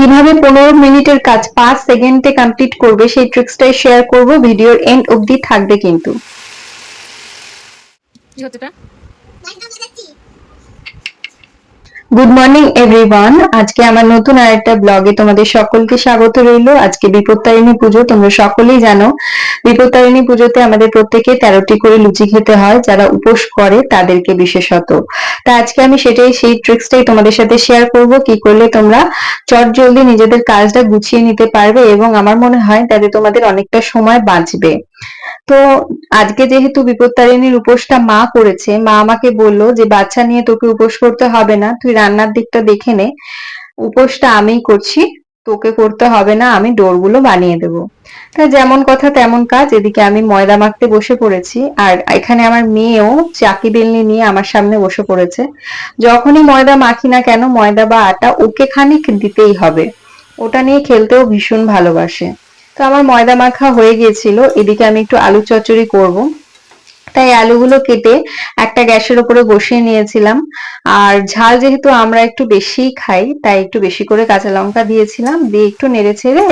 কীভাবে পনেরো মিনিটের কাজ পাঁচ সেকেন্ডে কমপ্লিট করবে সেই ট্রিক্সটাই শেয়ার করব ভিডিওর এন্ড অবধি থাকবে কিন্তু। গুড মর্নিং এভরিওয়ান আজকে আমার নতুন আরেকটা ব্লগে তোমাদের সকলকে স্বাগত রইল। আজকে বিপত্তারিণী পুজো, তোমরা সকলেই জানো। বিপত্তারিণী পুজোতে আমাদের প্রত্যেকে তেরোটি করে লুচি খেতে হয়, যারা উপোস করে তাদেরকে বিশেষত। তা আজকে আমি সেটাই, সেই ট্রিক্সটাই তোমাদের সাথে শেয়ার করব, কি করলে তোমরা চট জলদি নিজেদের কাজটা গুছিয়ে নিতে পারবে এবং আমার মনে হয় তাতে তোমাদের অনেকটা সময় বাঁচবে। তো আজকে যেহেতু বিপত্তারিণীর উপোসটা মা করেছে, মা আমাকে বলল যে, বাচ্চা নিয়ে তোকে উপোস করতে হবে না, তুই রান্নার দিকটা দেখে নে। উপোসটা আমিই করছি, তোকে করতে হবে না, আমি ডোরগুলো বানিয়ে দেব। তা যেমন কথা তেমন কাজ, এদিকে আমি ময়দা মাখতে বসে পড়েছি, আর এখানে আমার মেয়েও চাকি বেলনি নিয়ে আমার সামনে বসে পড়েছে। যখনই ময়দা মাখি না কেন, ময়দা বা আটা ওকে খানিক দিতেই হবে। ওটা নিয়ে খেলতেও ভীষণ ভালোবাসে। তো আমার ময়দা মাখা হয়ে গিয়েছিল, এদিকে আমি একটু আলু চচ্চড়ি করব। তাই আলুগুলো কেটে একটা গ্যাসের উপরে বসিয়ে নিয়েছিলাম। আর ঝাল যেহেতু আমরা একটু বেশি খাই, তাই একটু বেশি করে কাঁচা লঙ্কা দিয়েছিলাম, দিয়ে একটু নেড়ে ছেড়ে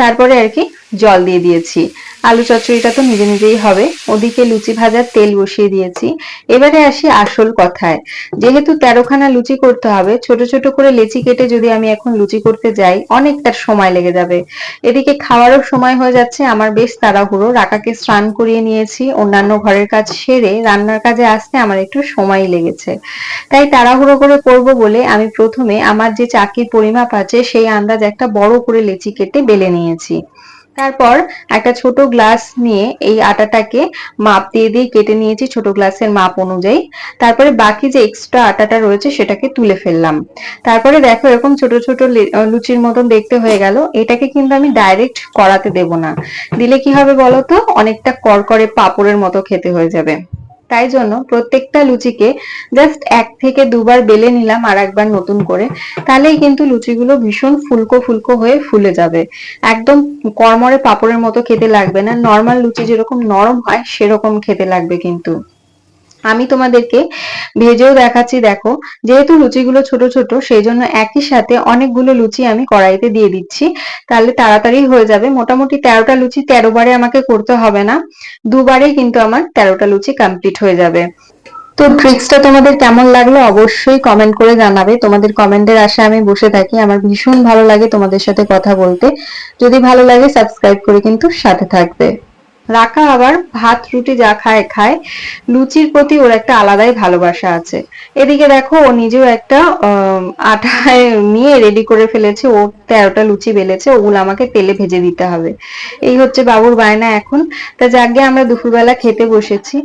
তারপরে আর কি জল দিয়ে দিয়েছি। আলু চচ্চড়িটা তো নিজে নিজেই হবে। ওদিকে লুচি ভাজার তেল বসিয়ে দিয়েছি। এবারে আসি আসল কথায়। যেহেতু তেরোখানা লুচি করতে হবে, ছোট ছোট করে লেচি কেটে যদি আমি এখন লুচি করতে যাই অনেকটা সময় লেগে যাবে। এদিকে খাওয়ারও সময় হয়ে যাচ্ছে। আমার বেশ তাড়াহুড়ো। রাকাকে স্নান করিয়ে নিয়েছি। অন্যান্য ঘরের কাজ সেরে রান্নার কাজে আসতে আমার একটু সময় লেগেছে। তাই তাড়াহুড়ো করে করব বলে আমি প্রথমে আমার যে চাকির পরিমাপ আছে, সেই আন্দাজ একটা বড় করে লেচি কেটে বেলে নিয়েছি। তারপর একটা ছোট গ্লাস নিয়ে এই আটাটাকে মাপ দিয়ে দিয়ে কেটে নিয়েছি ছোট গ্লাসের মাপ অনুযায়ী। তারপরে বাকি যে এক্সট্রা আটাটা রয়েছে সেটাকে তুলে ফেললাম। তারপরে দেখো এরকম ছোট ছোট লুচির মতন দেখতে হয়ে গেল। এটাকে কিন্তু আমি ডাইরেক্ট করাতে দেব না। দিলে কি হবে বলতো অনেকটা করকরে পাপড়ের মতো খেতে হয়ে যাবে। তাই জন্য প্রত্যেকটা লুচিকে জাস্ট এক থেকে দুবার বেলে নিলাম আর একবার নতুন করে। তাহলেই কিন্তু লুচিগুলো ভীষণ ফুলকো ফুলকো হয়ে ফুলে যাবে। একদম কড়মড়ে পাপড়ের মতো খেতে লাগবে না। নর্মাল লুচি যেরকম নরম হয়, সেরকম খেতে লাগবে কিন্তু। আমি তোমাদেরকে ভেজেও দেখাচ্ছি, দেখো। যেহেতু লুচিগুলো ছোট ছোট সেই জন্য একই সাথে অনেকগুলো লুচি আমি কড়াইতে দিয়ে দিচ্ছি। তাহলে তাড়াতাড়ি হয়ে যাবে। মোটামুটি তেরোটা লুচি তেরো বারে আমাকে করতে হবে না। দুবারে কিন্তু আমার তেরোটা লুচি কমপ্লিট হয়ে যাবে। তো ট্রিক্সটা তোমাদের কেমন লাগল অবশ্যই কমেন্ট করে জানাবে। তোমাদের কমেন্টের আশায় আমি বসে থাকি। আমার ভীষণ ভালো লাগে তোমাদের সাথে কথা বলতে। যদি ভালো লাগে সাবস্ক্রাইব করে কিন্তু সাথে থাকবে। রাকা আবার ভাত, রুটি যা খায় খায়। লুচির প্রতি ওর একটা আলাদাই ভালোবাসা আছে। এদিকে দেখো, ও নিজেও একটা আটায় নিয়ে রেডি করে ফেলেছে। ও তেরোটা লুচি বেলেছে। ওগুলো আমাকে তেলে ভেজে দিতে হবে। এই হচ্ছে বাবুর বায়না এখন। তা যাকে আমরা দুপুরবেলা খেতে বসেছি।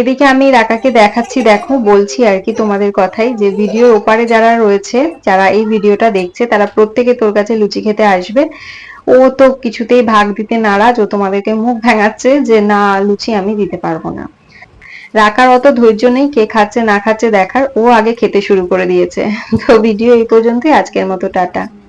এদিকে আমি রাকাকে দেখাচ্ছি, দেখো, বলছি আর কি তোমাদের কথাই যে ভিডিওর ওপারে যারা রয়েছে, যারা এই ভিডিওটা দেখছে, তারা প্রত্যেকে তোর কাছে লুচি খেতে আসবে। ও তো কিছুতেই ভাগ দিতে নারাজ, ও তোমাদেরকে মুখ ভেঙাচ্ছে যে না, লুচি আমি দিতে পারব না। রাখার অত ধৈর্য নেই, কে খাচ্ছে না খাচ্ছে দেখার, ও আগে খেতে শুরু করে দিয়েছে। তো ভিডিও এই পর্যন্তই, আজকের মতো, টাটা।